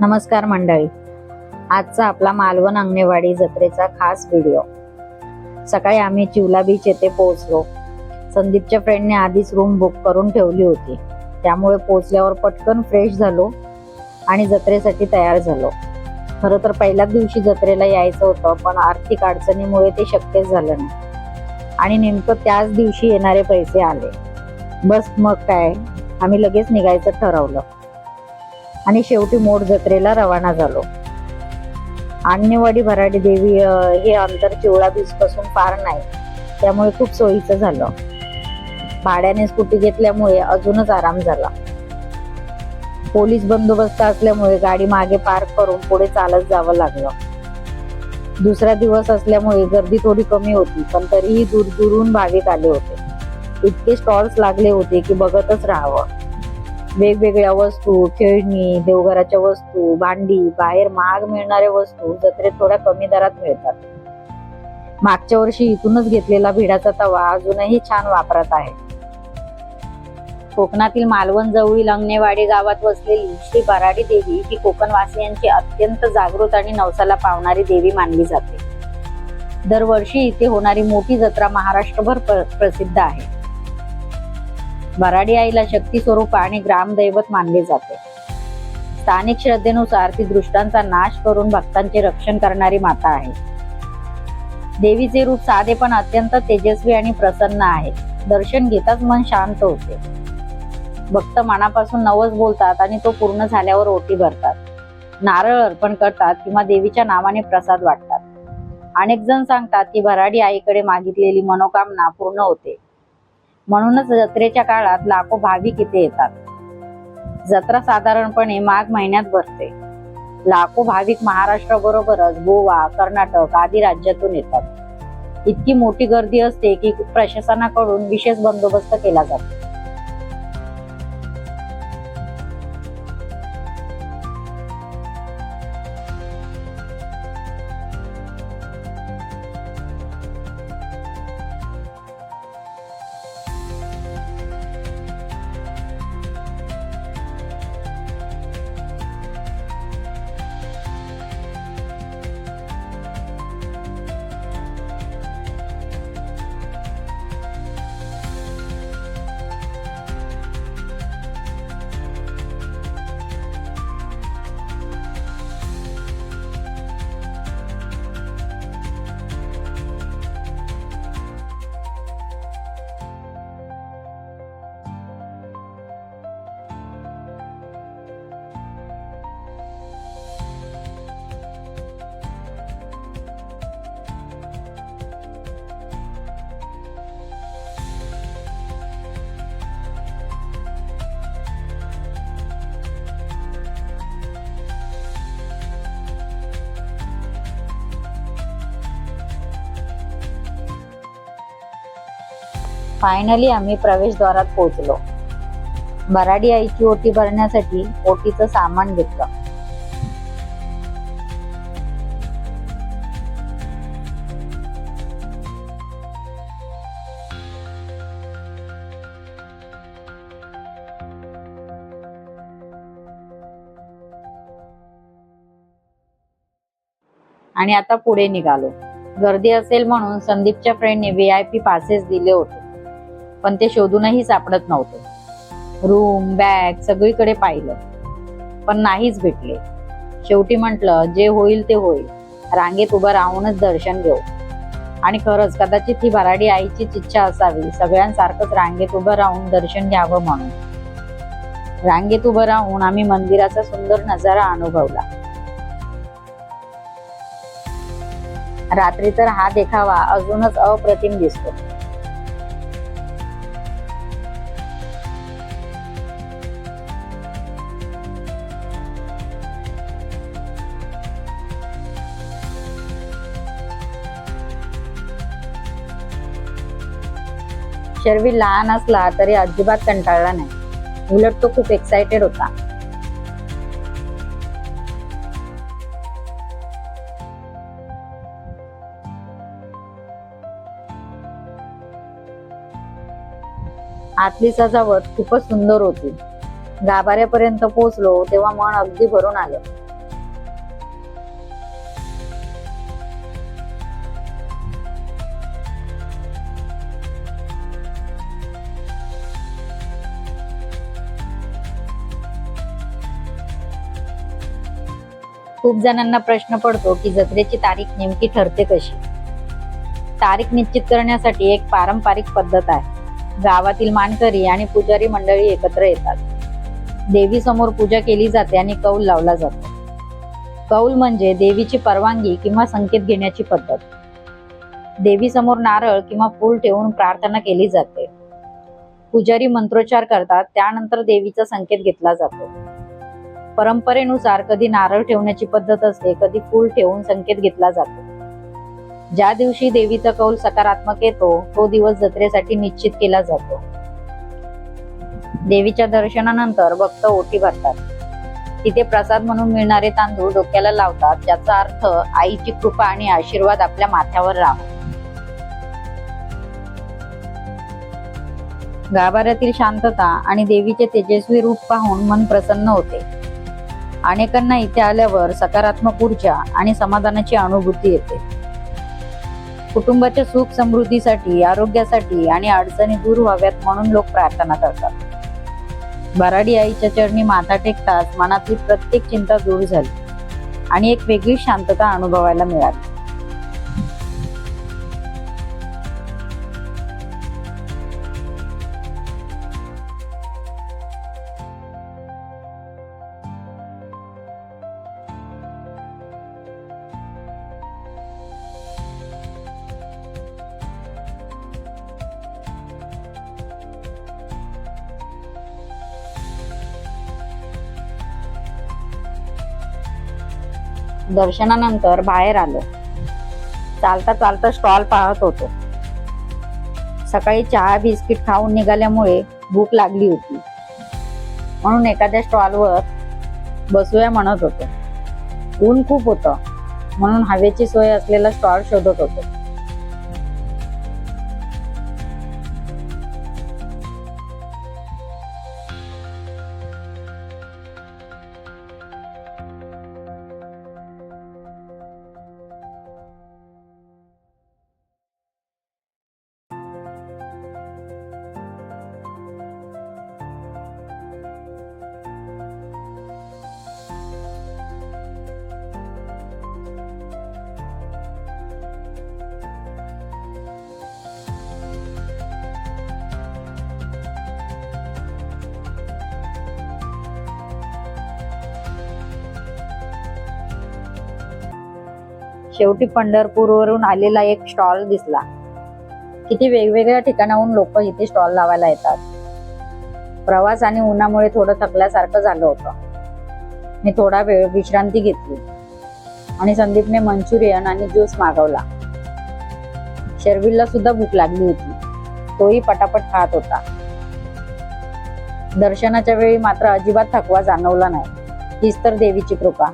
नमस्कार मंडळी. आजचा आपला मालवण अंगणेवाडी जत्रेचा खास व्हिडिओ सकाळी आम्ही चिवला बीच येथे पोहोचलो. संदीपच्या फ्रेंडने आधीच रूम बुक करून ठेवली होती. त्यामुळे पोहोचल्यावर पटकन फ्रेश झालो आणि जत्रेसाठी तयार झालो. खरं तर पहिल्याच दिवशी जत्रेला यायचं होतं पण आर्थिक अडचणीमुळे ते शक्यच झालं नाही. आणि नेमकं त्याच दिवशी येणारे पैसे आले. बस मग काय? आम्ही लगेच निघायचं ठरवलं. आणि शेवटी मोड जत्रेला रवाना झालो. आणणेवाडी भराडी देवी हे अंतर चिवळा बीच पासून फार नाही. त्यामुळे खूप सोयीचं झालं. भाड्याने स्कूटी घेतल्यामुळे अजूनच आराम झाला. पोलीस बंदोबस्त असल्यामुळे गाडी मागे पार्क करून पुढे चालत जावं लागलं. दुसरा दिवस असल्यामुळे गर्दी थोडी कमी होती पण तरीही दूर दूरून भाविक आले होते. इतके स्टॉल्स लागले होते की बघतच राहावं. वेगवेगळ्या वस्तू खेळणी देवघराच्या वस्तू भांडी बाहेर महाग मिळणाऱ्या वस्तू जत्रेत थोड्या कमी दरात मिळतात. मागच्या वर्षी इथूनच घेतलेला भिडाचा तवा अजूनही छान वापरात आहे. कोकणातील मालवण जवळील अंगणेवाडी गावात वसलेली श्री बराडी देवी ही कोकणवासियांची अत्यंत जागृत आणि नवसाला पावणारी देवी मानली जाते. दरवर्षी इथे होणारी मोठी जत्रा महाराष्ट्रभर प्र- प्रसिद्ध आहे. भराडी आईला शक्ती स्वरूप आणि ग्रामदैवत मानले जाते. स्थानिक श्रद्धेनुसार ती दृष्टांचा नाश करून भक्तांचे रक्षण करणारी माता आहे. देवीचे रूप साधे पण अत्यंत तेजस्वी आणि प्रसन्न आहे. दर्शन घेताच मन शांत होते. भक्त मनापासून नवस बोलतात आणि तो पूर्ण झाल्यावर ओटी भरतात. नारळ अर्पण करतात किंवा देवीच्या नावाने प्रसाद वाटतात. अनेक जण सांगतात की भराडी आईकडे मागितलेली मनोकामना पूर्ण होते. म्हणूनच जत्रेच्या काळात लाखो भाविक इथे येतात. जत्रा साधारणपणे माघ महिन्यात भरते. लाखो भाविक महाराष्ट्राबरोबरच गोवा कर्नाटक आदी राज्यातून येतात. इतकी मोठी गर्दी असते की प्रशासनाकडून विशेष बंदोबस्त केला जातो. फायनली आम्ही प्रवेशद्वारात पोहोचलो. बराडी आईची ओटी भरण्यासाठी ओटीचं सामान घेतलं. आणि आता पुढे निघालो. गर्दी असेल म्हणून संदीपच्या फ्रेंडने व्ही आय पी पासेस दिले होते. पण ते शोधूनही सापडत नव्हते. रूम बॅग सगळीकडे पाहिलं. पण नाहीच भेटले. शेवटी म्हटलं जे होईल ते होईल. रांगेत उभं राहूनच दर्शन घेऊ. आणि खरंच कदाचित ही भराडी आईचीच इच्छा असावी. सगळ्यांसारखंच रांगेत उभं राहून दर्शन घ्यावं म्हणून. रांगेत उभं राहून आम्ही मंदिराचा सुंदर नजारा अनुभवला. रात्री तर हा देखावा अजूनच अप्रतिम दिसतो. शर्वी लहान असला तरी अजिबात कंटाळला नाही. उलट तो खूप एक्साइटेड होता. आतली सजावट खूपच सुंदर होती. गाभाऱ्यापर्यंत पोहोचलो तेव्हा मन अगदी भरून आलं. खूप जणांना प्रश्न पडतो की जत्रेची तारीख नेमकी ठरते कशी? तारीख निश्चित करण्यासाठी एक पारंपरिक पद्धत आहे. गावातील मानकरी आणि पुजारी मंडळी एकत्र येतात. देवी समोर पूजा केली जाते आणि कौल लावला जातो. कौल म्हणजे देवीची परवानगी किंवा संकेत घेण्याची पद्धत. देवी समोर नारळ किंवा फूल ठेवून प्रार्थना केली जाते. पुजारी मंत्रोच्चार करतात त्यानंतर देवीचा संकेत घेतला जातो. परंपरेनुसार कधी नारळ ठेवण्याची पद्धत असते कधी फूल ठेवून संकेत घेतला जातो. ज्या दिवशी देवीचा कौल सकारात्मक येतो तो दिवस जत्रेसाठी निश्चित केला जातो. देवीच्या दर्शनानंतर भक्त ओटी भरतात. तिथे प्रसाद म्हणून मिळणारे तांदूळ डोक्याला लावतात ज्याचा अर्थ आईची कृपा आणि आशीर्वाद आपल्या माथ्यावर राहा गाभाऱ्यातील शांतता आणि देवीचे तेजस्वी रूप पाहून मन प्रसन्न होते. अनेकांना इथे आल्यावर सकारात्मक ऊर्जा आणि समाधानाची अनुभूती येते. कुटुंबाच्या सुख समृद्धीसाठी आरोग्यासाठी आणि अडचणी दूर व्हाव्यात म्हणून लोक प्रार्थना करतात. बराडी आईच्या चरणी माथा टेकताच मनातली प्रत्येक चिंता दूर झाली आणि एक वेगळी शांतता अनुभवायला मिळाली. दर्शनानंतर बाहेर आलो. चालता चालता स्टॉल पाहत होतो. सकाळी चहा बिस्किट खाऊन निघाल्यामुळे भूक लागली होती. म्हणून एखाद्या स्टॉलवर बसूया म्हणत होतो. ऊन खूप होतं. म्हणून हवेची सोय असलेला स्टॉल शोधत होतो. शेवटी पंढरपूरवरून आलेला एक स्टॉल दिसला. किती वेगवेगळ्या ठिकाणाहून लोक इथे स्टॉल लावायला येतात. प्रवास आणि उन्हामुळे थोडं थकल्यासारखं झालं होतं. मी थोडा वेळ विश्रांती घेतली आणि संदीपने मंचुरियन आणि ज्यूस मागवला. शर्विलला सुद्धा भूक लागली होती. तोही पटापट खात होता. दर्शनाच्या वेळी मात्र अजिबात थकवा जाणवला नाही. हीच तर देवीची कृपा.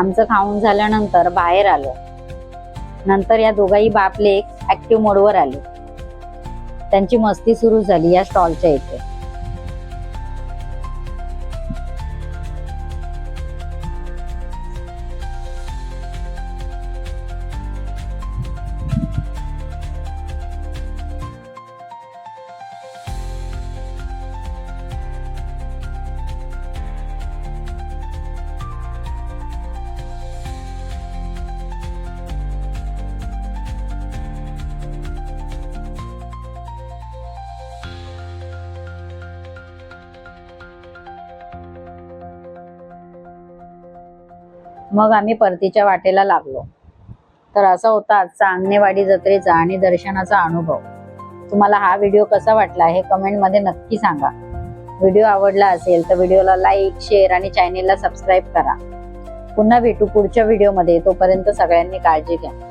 आमचं खाऊन झाल्यानंतर बाहेर आलो. नंतर या दोघाही बापले ॲक्टिव्ह मोडवर आले. त्यांची मस्ती सुरू झाली या स्टॉलच्या इथे. मग आम्ही परतीच्या वाटेला लागलो. तर असा होता आजचा अंगणेवाडी जत्रेचा आणि दर्शनाचा अनुभव. तुम्हाला हा व्हिडिओ कसा वाटला हे कमेंटमध्ये नक्की सांगा. व्हिडिओ आवडला असेल तर व्हिडिओला लाईक शेअर आणि चॅनेलला सबस्क्राईब करा. पुन्हा भेटू पुढच्या व्हिडिओमध्ये. तोपर्यंत सगळ्यांनी काळजी घ्या.